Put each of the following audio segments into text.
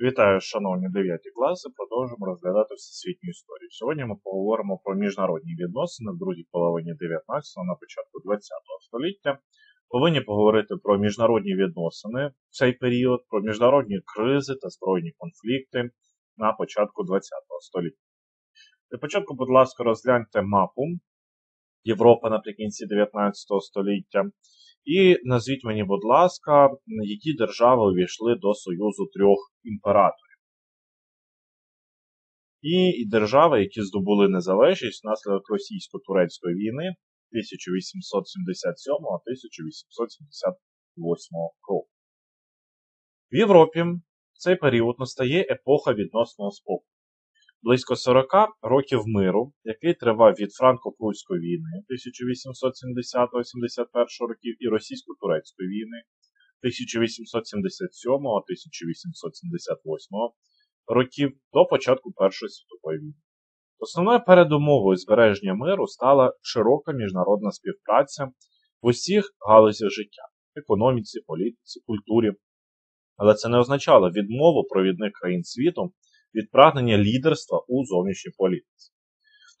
Вітаю, шановні 9 класи. Продовжуємо розглядати всесвітню історію. Сьогодні ми поговоримо про міжнародні відносини в другій половині 19-го, на початку 20-го століття. Повинні поговорити про міжнародні відносини в цей період, про міжнародні кризи та збройні конфлікти на початку 20-го століття. Для початку, будь ласка, розгляньте мапу Європи наприкінці 19 століття. І назвіть мені, будь ласка, які держави увійшли до Союзу трьох імператорів. І держави, які здобули незалежність внаслідок російсько-турецької війни 1877-1878 року. В Європі в цей період настає епоха відносного спокою близько 40 років миру, який тривав від Франко-Прусської війни 1870-81 років і російсько-турецької війни 1877-1878 років до початку Першої світової війни. Основною передумовою збереження миру стала широка міжнародна співпраця в усіх галузях життя економіці, політиці, культурі. Але це не означало відмову провідних країн світу від прагнення лідерства у зовнішній політиці.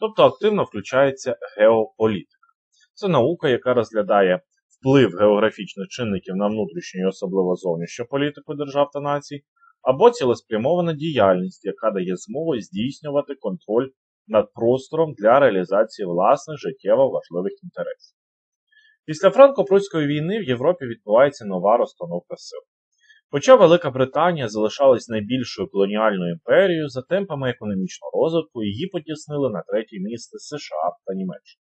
Тобто активно включається геополітика. Це наука, яка розглядає вплив географічних чинників на внутрішню і особливо зовнішню політику держав та націй, або цілеспрямована діяльність, яка дає змогу здійснювати контроль над простором для реалізації власних життєво важливих інтересів. Після Франко-Пруської війни в Європі відбувається нова розстановка сил. Хоча Велика Британія залишалась найбільшою колоніальною імперією, за темпами економічного розвитку її потіснили на третє місце США та Німеччина.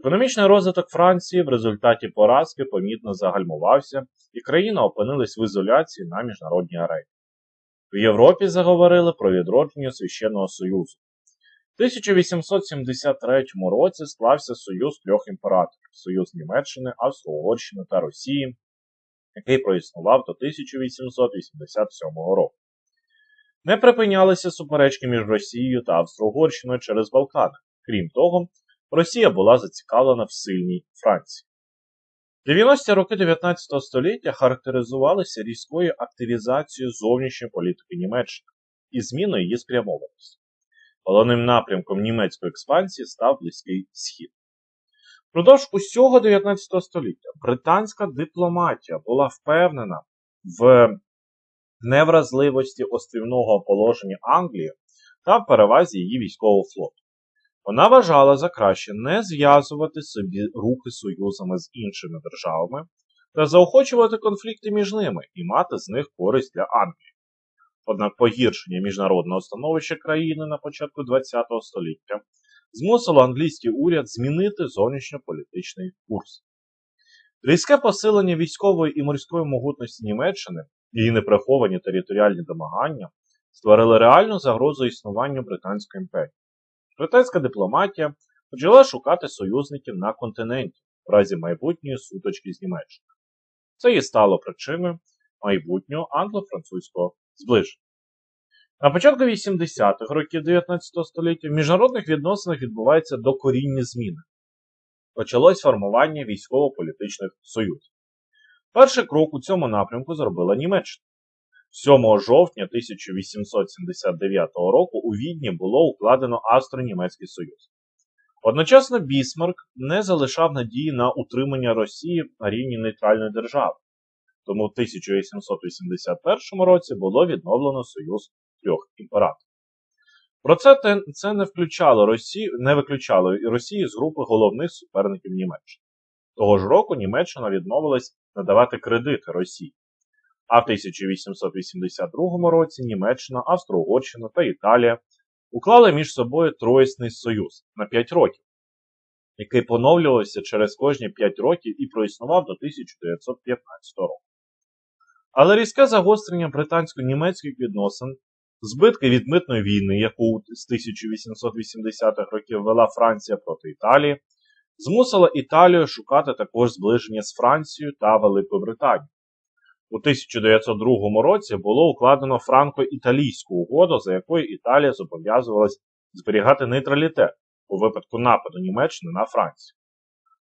Економічний розвиток Франції в результаті поразки помітно загальмувався, і країна опинилась в ізоляції на міжнародній арені. В Європі заговорили про відродження Священного Союзу. В 1873 році склався Союз трьох імператорів Союз Німеччини, Австро-Угорщини та Росії, який проіснував до 1887 року. Не припинялися суперечки між Росією та Австро-Угорщиною через Балкани. Крім того, Росія була зацікавлена в сильній Франції. 90-ті роки 19 століття характеризувалися різкою активізацією зовнішньої політики Німеччини і зміною її спрямованості. Головним напрямком німецької експансії став Близький Схід. Впродовж усього 19 століття британська дипломатія була впевнена в невразливості острівного положення Англії та в перевазі її військового флоту. Вона вважала за краще не зв'язувати собі руки союзами з іншими державами та заохочувати конфлікти між ними і мати з них користь для Англії. Однак погіршення міжнародного становища країни на початку ХХ століття змусило англійський уряд змінити зовнішньополітичний курс. Різке посилення військової і морської могутності Німеччини її неприховані територіальні домагання створили реальну загрозу існуванню Британської імперії. Британська дипломатія почала шукати союзників на континенті в разі майбутньої суточки з Німеччиною. Це і стало причиною майбутнього англо-французького зближення. На початку 80-х років 19 століття в міжнародних відносинах відбуваються докорінні зміни. Почалось формування військово-політичних союзів. Перший крок у цьому напрямку зробила Німеччина. 7 жовтня 1879 року у Відні було укладено Австро-Німецький Союз. Одночасно Бісмарк не залишав надії на утримання Росії на рівні нейтральної держави. Тому в 1881 році було відновлено Союз трьох імператорів. Проте це не включало Росію, не виключало Росії з групи головних суперників Німеччини. Того ж року Німеччина відмовилась надавати кредити Росії. А в 1882 році Німеччина, Австро-Угорщина та Італія уклали між собою Троїсний Союз на 5 років, який поновлювався через кожні 5 років і проіснував до 1915 року. Але різке загострення британсько-німецьких відносин Збитки від митної війни, яку з 1880-х років вела Франція проти Італії, змусила Італію шукати також зближення з Францією та Великою Британією. У 1902 році було укладено франко-італійську угоду, за якою Італія зобов'язувалась зберігати нейтралітет у випадку нападу Німеччини на Францію.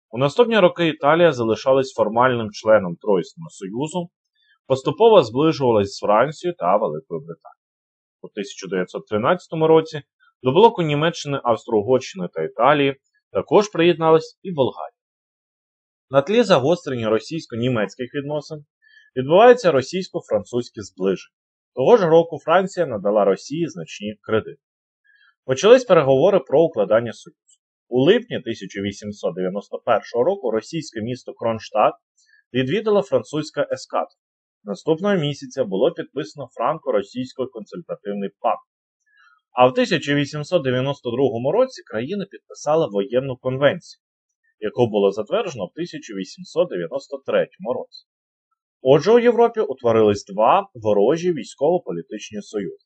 У наступні роки Італія залишалась формальним членом Тройсного Союзу, поступово зближувалась з Францією та Великою Британією. У 1913 році до блоку Німеччини, Австро-Угорщини та Італії також приєдналась і Болгарія. На тлі загострення російсько-німецьких відносин відбувається російсько-французьке зближення. Того ж року Франція надала Росії значні кредити. Почались переговори про укладання союзу. У липні 1891 року російське місто Кронштадт відвідала французька ескадра. Наступного місяця було підписано франко-російсько-консультативний пакт. А в 1892 році країни підписали воєнну конвенцію, яку було затверджено в 1893 році. Отже, у Європі утворились два ворожі військово-політичні союзи.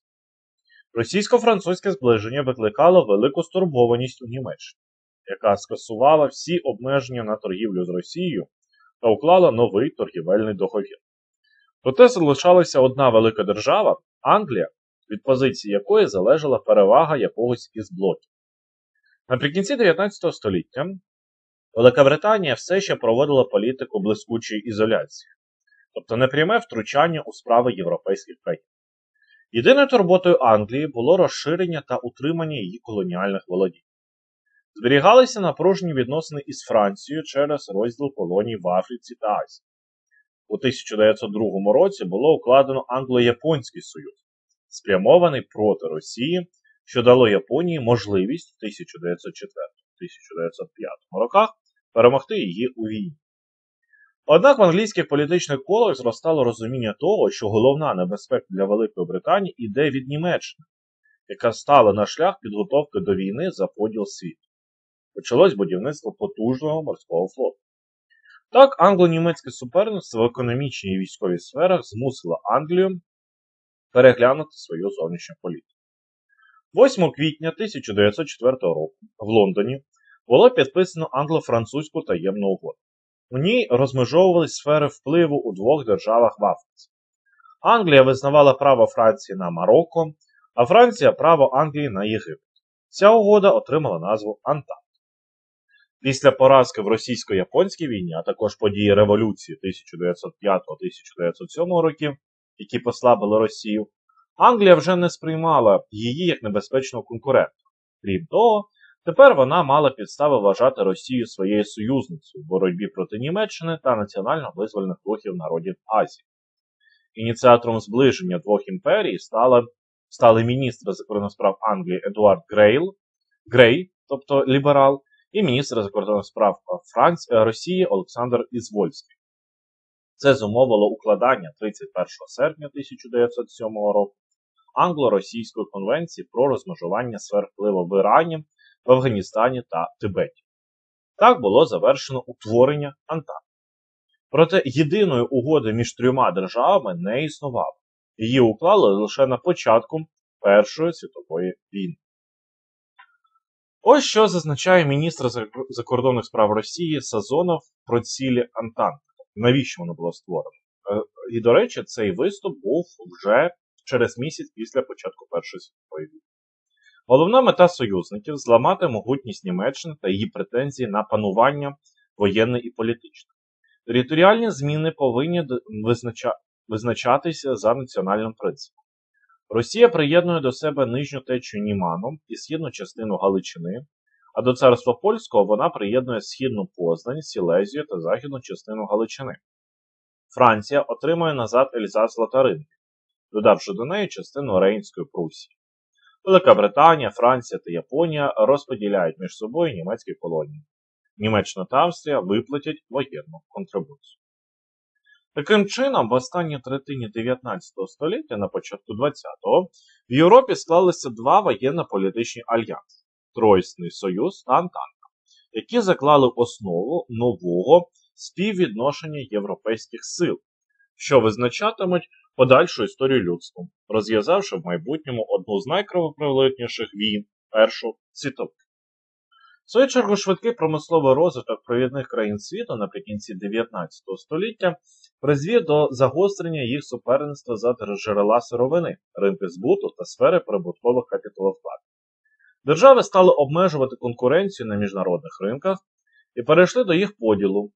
Російсько-французьке зближення викликало велику стурбованість у Німеччині, яка скасувала всі обмеження на торгівлю з Росією та уклала новий торгівельний договір. Проте залишалася одна велика держава Англія, від позиції якої залежала перевага якогось із блоків. Наприкінці 19 століття Велика Британія все ще проводила політику блискучої ізоляції, тобто непряме втручання у справи європейських країн. Єдиною турботою Англії було розширення та утримання її колоніальних володінь. Зберігалися напружені відносини із Францією через розділ колоній в Африці та Азії. У 1902 році було укладено Англо-Японський союз, спрямований проти Росії, що дало Японії можливість в 1904-1905 роках перемогти її у війні. Однак в англійських політичних колах зростало розуміння того, що головна небезпека для Великої Британії йде від Німеччини, яка стала на шлях підготовки до війни за поділ світу. Почалось будівництво потужного морського флоту. Так, англо-німецьке суперництво в економічній і військовій сферах змусило Англію переглянути свою зовнішню політику. 8 квітня 1904 року в Лондоні було підписано англо-французьку таємну угоду. У ній розмежовувались сфери впливу у двох державах в Африці. Англія визнавала право Франції на Марокко, а Франція право Англії на Єгипет. Ця угода отримала назву Антант. Після поразки в російсько-японській війні, а також події революції 1905-1907 років, які послабили Росію, Англія вже не сприймала її як небезпечного конкурента. Крім того, тепер вона мала підстави вважати Росію своєю союзницею в боротьбі проти Німеччини та національно-визвольних рухів народів Азії. Ініціатором зближення двох імперій стали, стали міністр закордонних справ Англії Едуард Грейл, Грей, тобто ліберал, і міністр закордонних справ Франц... Росії Олександр Ізвольський. Це зумовило укладання 31 серпня 1907 року Англо-Російської конвенції про розмежування сфер впливу в Ірані, в Афганістані та Тибеті. Так було завершено утворення Антанти. Проте єдиної угоди між трьома державами не існувало. Її уклали лише на початку Першої світової війни. Ось що зазначає міністр закордонних справ Росії Сазонов про цілі Антанти. Навіщо воно було створено? І, до речі, цей виступ був вже через місяць після початку Першої світової війни. Головна мета союзників зламати могутність Німеччини та її претензії на панування воєнне і політичне. Територіальні зміни повинні визначатися за національним принципом. Росія приєднує до себе нижню течію Німану і східну частину Галичини, а до царства польського вона приєднує східну Познань, Сілезію та західну частину Галичини. Франція отримує назад Ельзас Лотаринки, додавши до неї частину Рейнської Прусії. Велика Британія, Франція та Японія розподіляють між собою німецькі колонії. Німеччина та Австрія виплатять воєнну контрибуцію. Таким чином, в останній третині 19 століття, на початку 20-го, в Європі склалися два воєнно-політичні альянси Тройсний Союз та Антанта, які заклали основу нового співвідношення європейських сил, що визначатимуть подальшу історію людства, розв'язавши в майбутньому одну з найкровопролитніших війн Першу світову. В свою чергу, швидкий промисловий розвиток провідних країн світу наприкінці 19 століття призвів до загострення їх суперництва за джерела сировини, ринки збуту та сфери прибуткових капіталовкладень. Держави стали обмежувати конкуренцію на міжнародних ринках і перейшли до їх поділу.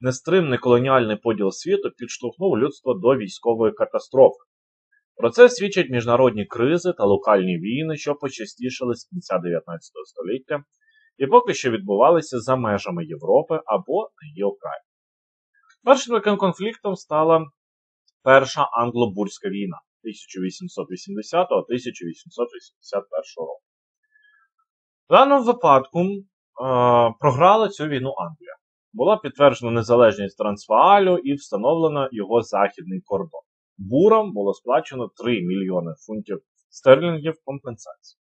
нестримний колоніальний поділ світу підштовхнув людство до військової катастрофи. Про це свідчать міжнародні кризи та локальні війни, що почастішали з кінця 19 століття і поки що відбувалися за межами Європи або на її окраї. Першим таким конфліктом стала Перша англо-бурська війна 1880-1881 року. В даному випадку е, програла цю війну Англія. Була підтверджена незалежність Трансваалю і встановлено його західний кордон. Бурам було сплачено 3 мільйони фунтів стерлінгів компенсації.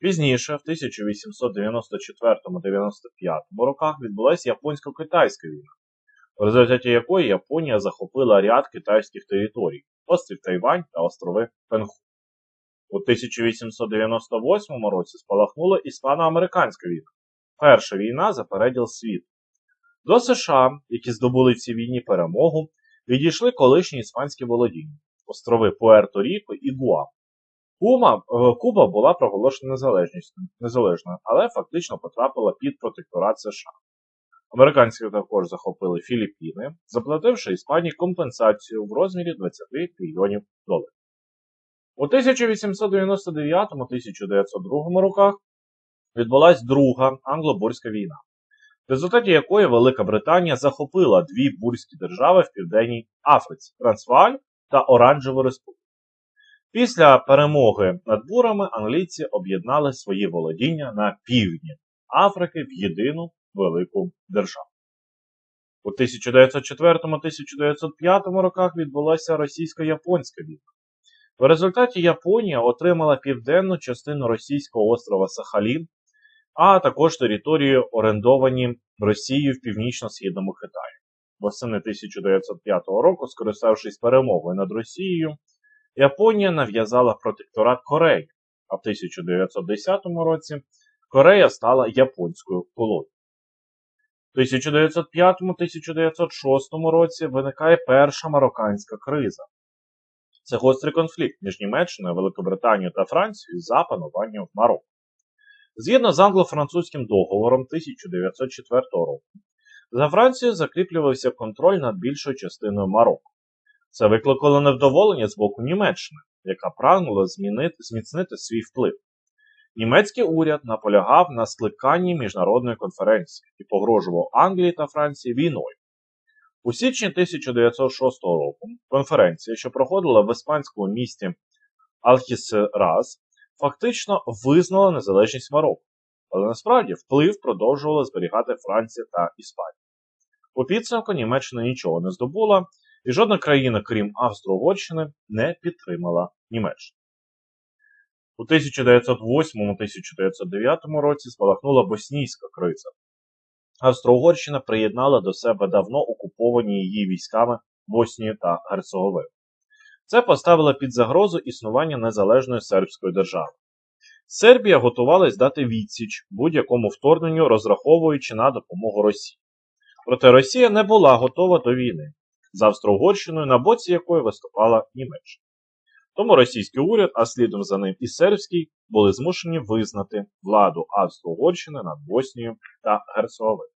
Пізніше, в 1894-95 роках, відбулася японсько-китайська війна, в результаті якої Японія захопила ряд китайських територій острів Тайвань та острови Пенху. У 1898 році спалахнула іспано-американська війна, перша війна за переділ світу. До США, які здобули в цій війні перемогу, відійшли колишні іспанські володіння острови Пуерто-Ріко і Гуам. Кума, е, Куба була проголошена незалежною, але фактично потрапила під протекторат США. Американці також захопили Філіппіни, заплативши Іспанії компенсацію в розмірі 20 мільйонів доларів. У 1899-1902 роках відбулася Друга англо-бурська війна, в результаті якої Велика Британія захопила дві бурські держави в Південній Африці Трансваль та Оранжеву Республіку. Після перемоги над бурами англійці об'єднали свої володіння на півдні Африки в єдину велику державу. У 1904-1905 роках відбулася російсько-японська війна. В результаті Японія отримала південну частину російського острова Сахалін, а також території, орендовані Росією в північно-східному Китаї. Восени 1905 року, скориставшись перемогою над Росією, Японія нав'язала протекторат Кореї, а в 1910 році Корея стала японською колонією. У 1905-1906 році виникає перша марокканська криза. Це гострий конфлікт між Німеччиною, Великобританією та Францією за пануванням в Марокко. Згідно з англо-французьким договором 1904 року, за Францією закріплювався контроль над більшою частиною Марокко. Це викликало невдоволення з боку Німеччини, яка прагнула змінити, зміцнити свій вплив. Німецький уряд наполягав на скликанні міжнародної конференції і погрожував Англії та Франції війною. У січні 1906 року конференція, що проходила в іспанському місті Алхісерас, фактично визнала незалежність Марокко, але насправді вплив продовжувала зберігати Франція та Іспанія. У підсумку Німеччина нічого не здобула, і жодна країна, крім Австро-Угорщини, не підтримала Німеччину. У 1908-1909 році спалахнула боснійська криза. Австро-Угорщина приєднала до себе давно окуповані її військами Боснію та Герцеговину. Це поставило під загрозу існування незалежної сербської держави. Сербія готувалась дати відсіч будь-якому вторгненню, розраховуючи на допомогу Росії. Проте Росія не була готова до війни з Австро-Угорщиною, на боці якої виступала Німеччина. Тому російський уряд, а слідом за ним і сербський, були змушені визнати владу Австро-Угорщини над Боснією та Герцеговиною.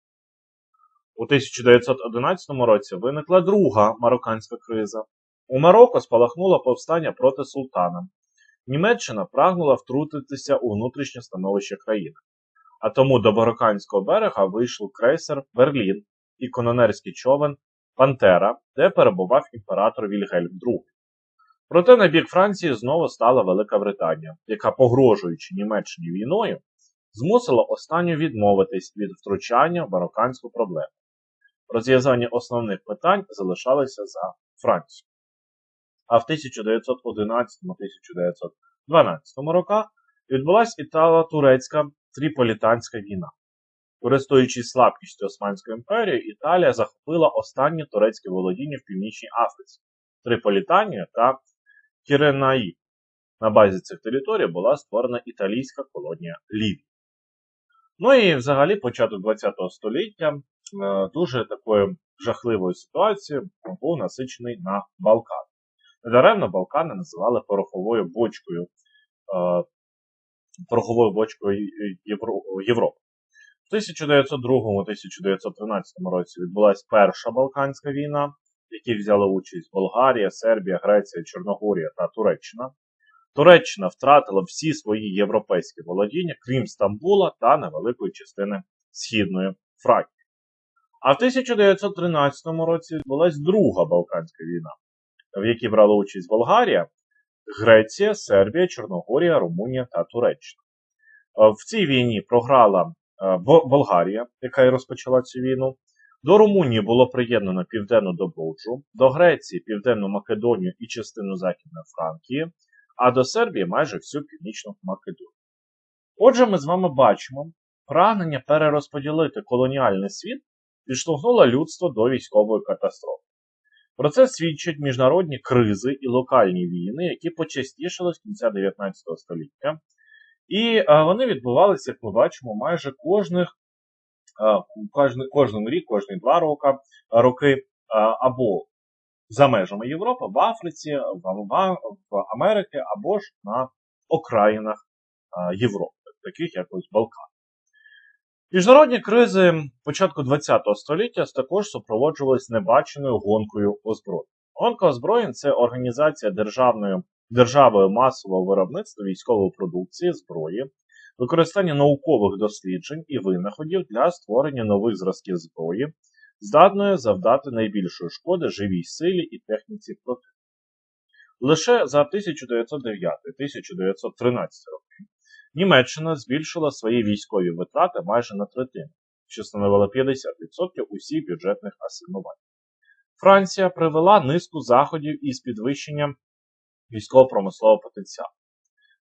У 1911 році виникла друга марокканська криза. У Марокко спалахнуло повстання проти султана. Німеччина прагнула втрутитися у внутрішнє становище країни. А тому до Марокканського берега вийшов крейсер Берлін і канонерський човен Пантера, де перебував імператор Вільгельм II. Проте на бік Франції знову стала Велика Британія, яка, погрожуючи Німеччині війною, змусила останню відмовитись від втручання в марокканську проблему. Розв'язання основних питань залишалося за Францією. А в 1911-1912 роках відбулася італо-турецька тріполітанська війна. Користуючись слабкістю Османської імперії, Італія захопила останні турецькі володіння в Північній Африці Триполітанія та Кіренаї. На базі цих територій була створена італійська колонія Лівії. Ну і взагалі початок ХХ століття е, дуже такою жахливою ситуацією був насичений на Балкан. Недаремно Балкани називали пороховою бочкою е, пороховою бочкою Європи. В 1902-1913 році відбулася Перша Балканська війна, в якій взяли участь Болгарія, Сербія, Греція, Чорногорія та Туреччина. Туреччина втратила всі свої європейські володіння, крім Стамбула та невеликої частини Східної Фракії. А в 1913 році відбулася Друга Балканська війна, в якій брали участь Болгарія, Греція, Сербія, Чорногорія, Румунія та Туреччина. В цій війні програла Болгарія, яка і розпочала цю війну. До Румунії було приєднано Південну Добруджу, до Греції Південну Македонію і частину Західної Франкії, а до Сербії майже всю Північну Македонію. Отже, ми з вами бачимо, прагнення перерозподілити колоніальний світ підштовхнуло людство до військової катастрофи. Про це свідчать міжнародні кризи і локальні війни, які почастішали з кінця 19 століття. І е, вони відбувалися, як ми бачимо, майже кожних, е, кожен рік, кожні два роки, роки е, або за межами Європи, в Африці, в, Америці, або ж на окраїнах Європи, таких як ось Балкан. Міжнародні кризи початку ХХ століття також супроводжувалися небаченою гонкою озброєнь. Гонка озброєнь це організація державної, державою масового виробництва військової продукції, зброї, використання наукових досліджень і винаходів для створення нових зразків зброї, здатної завдати найбільшої шкоди живій силі і техніці противника. Лише за 1909-1913 роки Німеччина збільшила свої військові витрати майже на третину, що становило 50% усіх бюджетних асигнувань. Франція привела низку заходів із підвищенням військово-промислового потенціалу.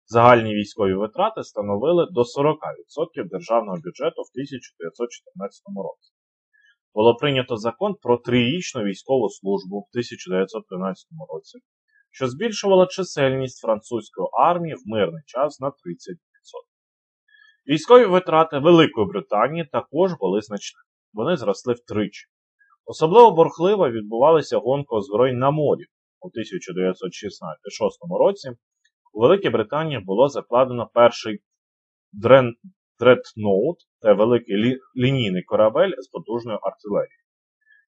Загальні військові витрати становили до 40% державного бюджету в 1914 році. Було прийнято закон про трирічну військову службу в 1913 році, що збільшувало чисельність французької армії в мирний час на 30%. Військові витрати Великої Британії також були значними. Вони зросли втричі. Особливо борхливо відбувалася гонка озброєнь на морі у 1906 році. У Великій Британії було закладено перший дрен... дредноут та великий лі... лінійний корабель з потужною артилерією.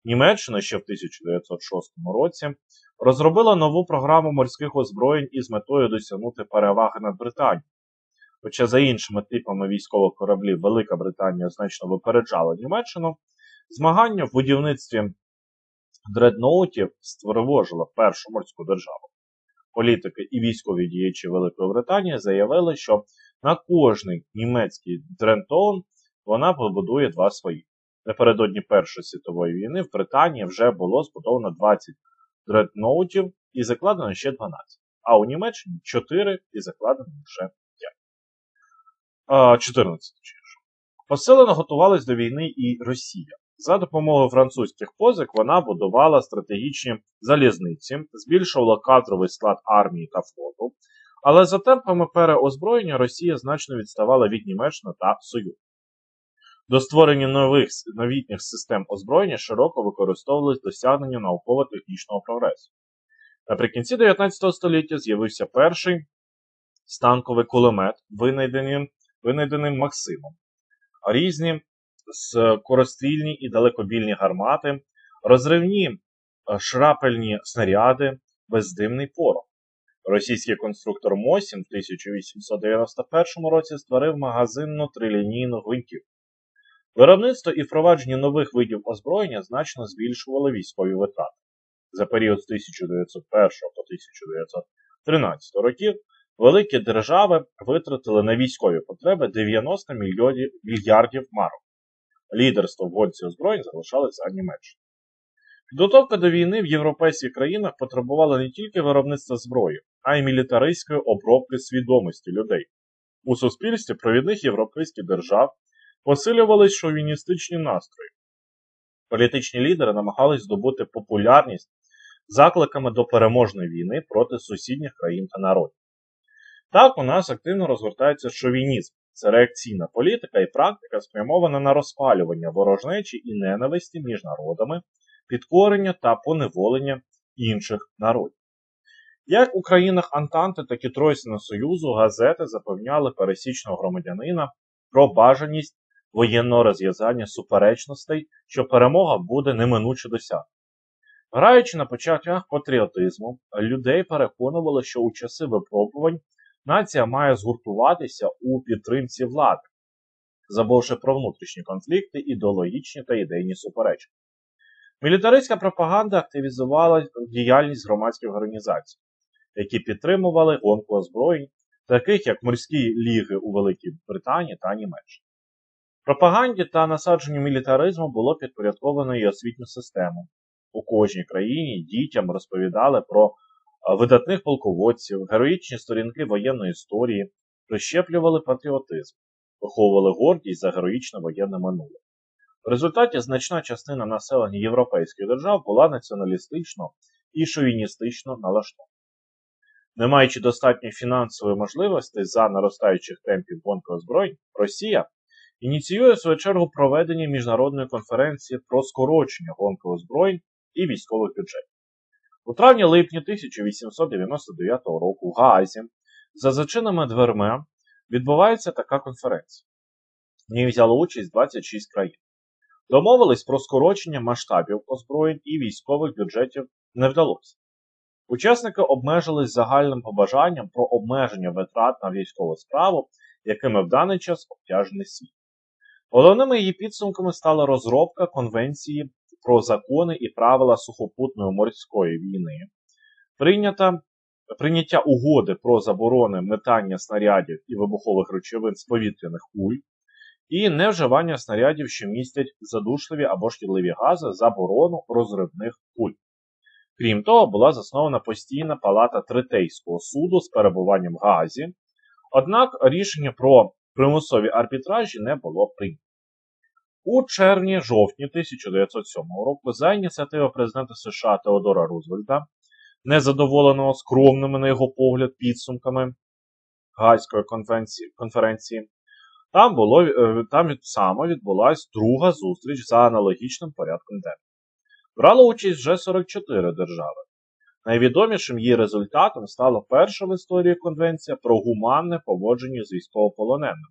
Німеччина ще в 1906 році розробила нову програму морських озброєнь із метою досягнути переваги над Британією. Хоча за іншими типами військових кораблів Велика Британія значно випереджала Німеччину, змагання в будівництві дредноутів стривожило першу морську державу. Політики і військові діячі Великої Британії заявили, що на кожний німецький дрентоун вона побудує два свої. Напередодні Першої світової війни в Британії вже було збудовано 20 дредноутів і закладено ще 12, а у Німеччині 4 і закладено вже 5. 14. Посилено готувалась до війни і Росія. За допомогою французьких позик вона будувала стратегічні залізниці, збільшувала кадровий склад армії та флоту, але за темпами переозброєння Росія значно відставала від Німеччини та Союзу. До створення нових новітніх систем озброєння широко використовувались досягнення науково-технічного прогресу. Наприкінці 19 століття з'явився перший станковий кулемет, винайдений, винайдений Максимом, різні скорострільні і далекобільні гармати, розривні е, шрапельні снаряди, бездимний порох. Російський конструктор Мосін в 1891 році створив магазинну трилінійну гвинтівку. Виробництво і впровадження нових видів озброєння значно збільшували військові витрати. За період з 1901 по 1913 років великі держави витратили на військові потреби 90 мільярдів марок. Лідерство в гонці озброєнь залишалося за Німеччиною. Підготовка до війни в європейських країнах потребувала не тільки виробництва зброї, а й мілітаристської обробки свідомості людей. У суспільстві провідних європейських держав посилювались шовіністичні настрої. Політичні лідери намагались здобути популярність закликами до переможної війни проти сусідніх країн та народів. Так, у нас активно розгортається шовінізм. Це реакційна політика і практика спрямована на розпалювання ворожнечі і ненависті між народами, підкорення та поневолення інших народів. Як у країнах Антанти, так і Тройсного Союзу газети запевняли пересічного громадянина про бажаність воєнного розв'язання суперечностей, що перемога буде неминуче досягнена. Граючи на початках патріотизму, людей переконували, що у часи випробувань нація має згуртуватися у підтримці влади, забувши про внутрішні конфлікти, ідеологічні та ідейні суперечки. Мілітаристська пропаганда активізувала діяльність громадських організацій, які підтримували гонку озброєнь, таких як морські ліги у Великій Британії та Німеччині. Пропаганді та насадженню мілітаризму було підпорядковано і освітню систему. У кожній країні дітям розповідали про видатних полководців, героїчні сторінки воєнної історії, прищеплювали патріотизм, виховували гордість за героїчне воєнне минуле. В результаті значна частина населення європейських держав була націоналістично і шовіністично налаштована. Не маючи достатньої фінансової можливості за наростаючих темпів гонки озброєнь, Росія ініціює в свою чергу проведення міжнародної конференції про скорочення гонки озброєнь і військових бюджетів. У травні-липні 1899 року в Гаазі за зачиненими дверми відбувається така конференція. В ній взяло участь 26 країн. Домовились про скорочення масштабів озброєнь і військових бюджетів не вдалося. Учасники обмежились загальним побажанням про обмеження витрат на військову справу, якими в даний час обтяжений світ. Головними її підсумками стала розробка Конвенції про закони і правила сухопутної морської війни, прийнята, прийняття угоди про заборони метання снарядів і вибухових речовин з повітряних куль, і невживання снарядів, що містять задушливі або шкідливі гази, заборону розривних куль. Крім того, була заснована постійна палата Третейського суду з перебуванням в Газі, однак рішення про примусові арбітражі не було прийнято. У червні-жовтні 1907 року за ініціативи президента США Теодора Рузвельта, незадоволеного скромними, на його погляд, підсумками Гайської конференції, там було, е, там саме відбулася друга зустріч за аналогічним порядком денним. Брало участь вже 44 держави. Найвідомішим її результатом стала перша в історії конвенція про гуманне поводження з військовополоненими.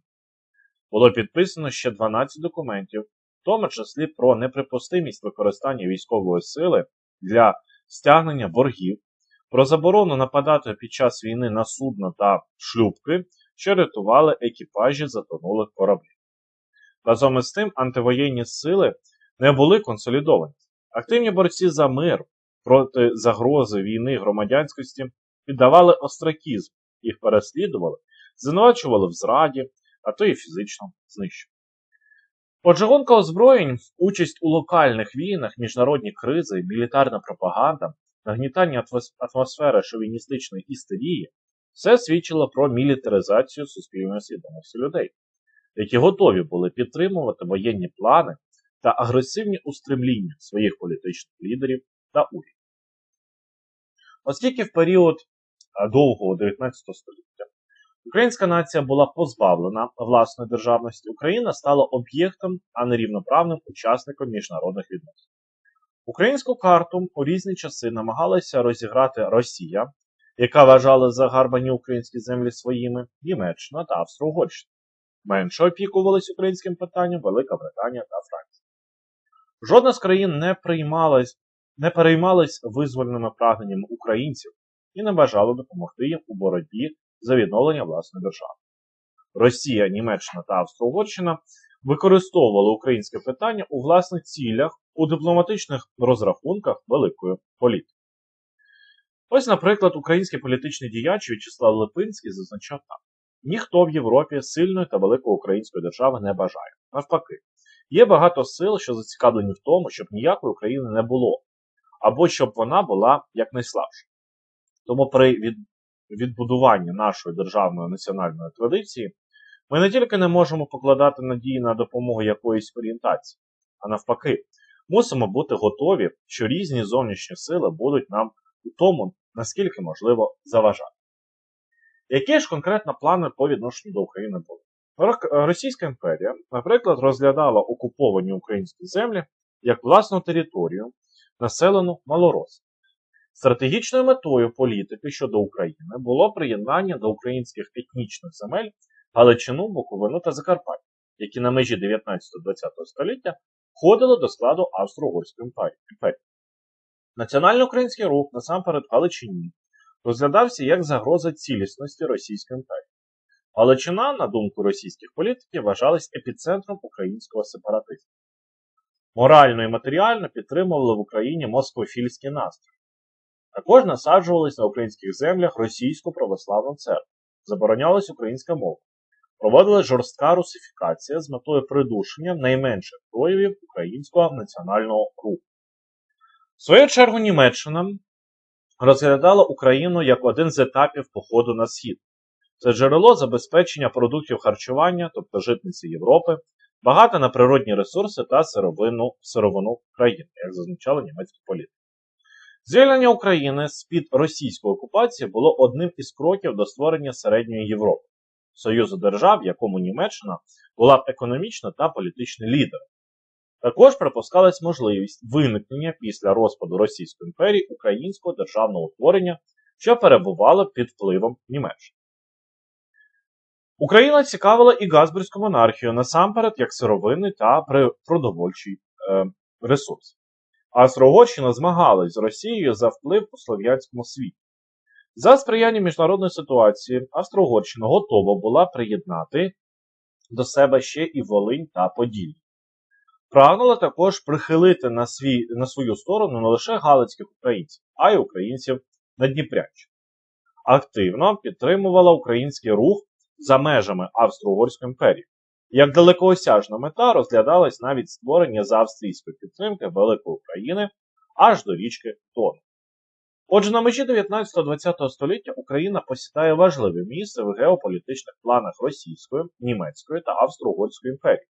Було підписано ще 12 документів, в тому числі про неприпустимість використання військової сили для стягнення боргів, про заборону нападати під час війни на судна та шлюбки, що рятували екіпажі затонулих кораблів. Разом із тим, антивоєнні сили не були консолідовані. Активні борці за мир проти загрози війни громадянськості піддавали остракізм, їх переслідували, звинувачували в зраді, а то і фізично знищували. Отже, гонка озброєнь, участь у локальних війнах, міжнародні кризи, мілітарна пропаганда, нагнітання атмосфери шовіністичної істерії все свідчило про мілітаризацію суспільної свідомості людей, які готові були підтримувати воєнні плани та агресивні устремління своїх політичних лідерів та урядів. Оскільки в період довгого 19 століття українська нація була позбавлена власної державності, Україна стала об'єктом, а не рівноправним учасником міжнародних відносин. Українську карту у різні часи намагалася розіграти Росія, яка вважала загарбані українські землі своїми, Німеччина та Австро-Угорщина. Менше опікувались українським питанням Велика Британія та Франція. Жодна з країн не приймалась, не переймалась визвольними прагненнями українців і не бажала допомогти їм у боротьбі за відновлення власної держави. Росія, Німеччина та Австро-Угорщина використовували українське питання у власних цілях у дипломатичних розрахунках великої політики. Ось, наприклад, український політичний діяч В'ячеслав Липинський зазначав так: ніхто в Європі сильної та великої української держави не бажає. Навпаки, є багато сил, що зацікавлені в тому, щоб ніякої України не було, або щоб вона була якнайслабша. Тому при відбудуванні нашої державної національної традиції ми не тільки не можемо покладати надії на допомогу якоїсь орієнтації, а навпаки, мусимо бути готові, що різні зовнішні сили будуть нам у тому, наскільки можливо заважати. Які ж конкретно плани по відношенню до України були? Російська імперія, наприклад, розглядала окуповані українські землі як власну територію, населену малорос. Стратегічною метою політики щодо України було приєднання до українських етнічних земель Галичину, Буковину та Закарпаття. які на межі 19-20 століття входили до складу Австро-Угорської імперії. Національно-український рух насамперед в Галичині розглядався як загроза цілісності Російської імперії. Галичина, на думку російських політиків, вважалась епіцентром українського сепаратизму. Морально і матеріально підтримували в Україні москофільські настрої. Також насаджувались на українських землях російську православну церкву, заборонялась українська мова, проводилась жорстка русифікація з метою придушення найменших проявів українського національного руху. В свою чергу Німеччина розглядала Україну як один з етапів походу на схід. Це джерело забезпечення продуктів харчування, тобто житниці Європи, багато на природні ресурси та сировину, сировину країни, як зазначали німецькі політики. Звільнення України з-під російської окупації було одним із кроків до створення середньої Європи, Союзу держав, в якому Німеччина була б економічно та політичним лідером. Також припускалась можливість виникнення після розпаду Російської імперії українського державного утворення, що перебувало під впливом Німеччини. Україна цікавила і Газбурзьку монархію насамперед як сировинний та продовольчий е, ресурс. Австро-Угорщина змагалась з Росією за вплив у слов'янському світі. За сприяння міжнародної ситуації Австро-Угорщина готова була приєднати до себе ще і Волинь та Поділля. Прагнула також прихилити на свій, на свою сторону не лише галицьких українців, а й українців на Дніпрянщині. Активно підтримувала український рух за межами Австро-Угорської імперії. Як далекоосяжна мета розглядалось навіть створення за австрійської підтримки Великої України аж до річки Дону. Отже, на межі 19-20 століття Україна посідає важливе місце в геополітичних планах Російської, Німецької та Австро-Угорської імперії.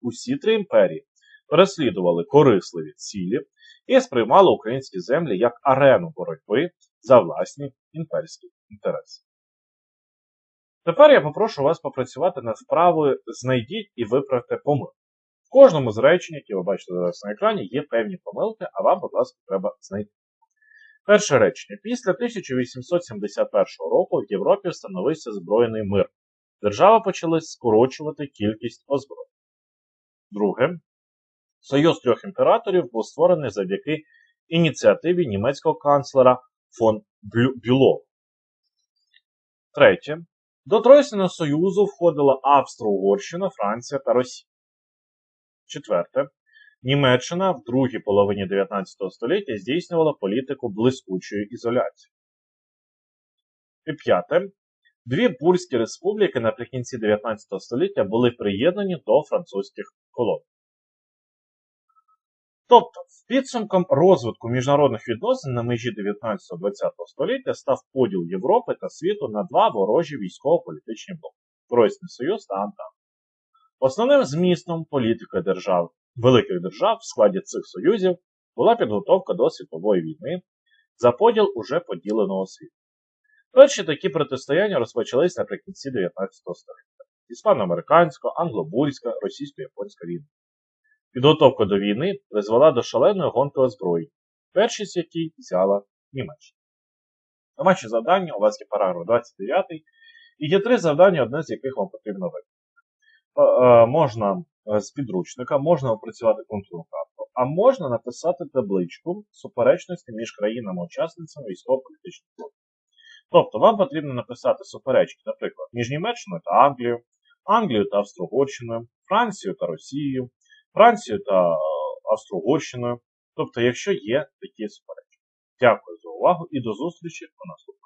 Усі три імперії переслідували корисливі цілі і сприймали українські землі як арену боротьби за власні імперські інтереси. Тепер я попрошу вас попрацювати над вправою Знайдіть і виправте помилки. В кожному з речень, які ви бачите зараз на екрані, є певні помилки, а вам, будь ласка, треба знайти. Перше речення. Після 1871 року в Європі встановився збройний мир. Держава почала скорочувати кількість озброєнь. Друге. Союз трьох імператорів був створений завдяки ініціативі німецького канцлера фон Бюло. Третє. До Тройственного Союзу входила Австро-Угорщина, Франція та Росія. Четверте. Німеччина в другій половині 19 століття здійснювала політику блискучої ізоляції. І п'яте. Дві Бурські республіки наприкінці 19 століття були приєднані до французьких колоній. Тобто, підсумком розвитку міжнародних відносин на межі 19-20 століття став поділ Європи та світу на два ворожі військово-політичні блоки Тройський Союз та Антант. Основним змістом політики держав, великих держав в складі цих союзів була підготовка до світової війни за поділ уже поділеного світу. Перші такі протистояння розпочались наприкінці 19 століття: іспано-американська, англобурська, російсько-японська війна. Підготовка до війни призвела до шаленої гонки озброєнь, першість якій взяла Німеччина. Домашні завдання у вас є параграф 29 і є три завдання, одне з яких вам потрібно виконати. Можна е, з підручника, можна опрацювати контурну карту, а можна написати табличку суперечності між країнами-учасницями військово-політичних блоків. Тобто вам потрібно написати суперечки, наприклад, між Німеччиною та Англією, Англією та Австро-Угорщиною, Францією та Росією, Францією та Австро-Угорщиною. Тобто, якщо є такі суперечки. Дякую за увагу і до зустрічі у наступному.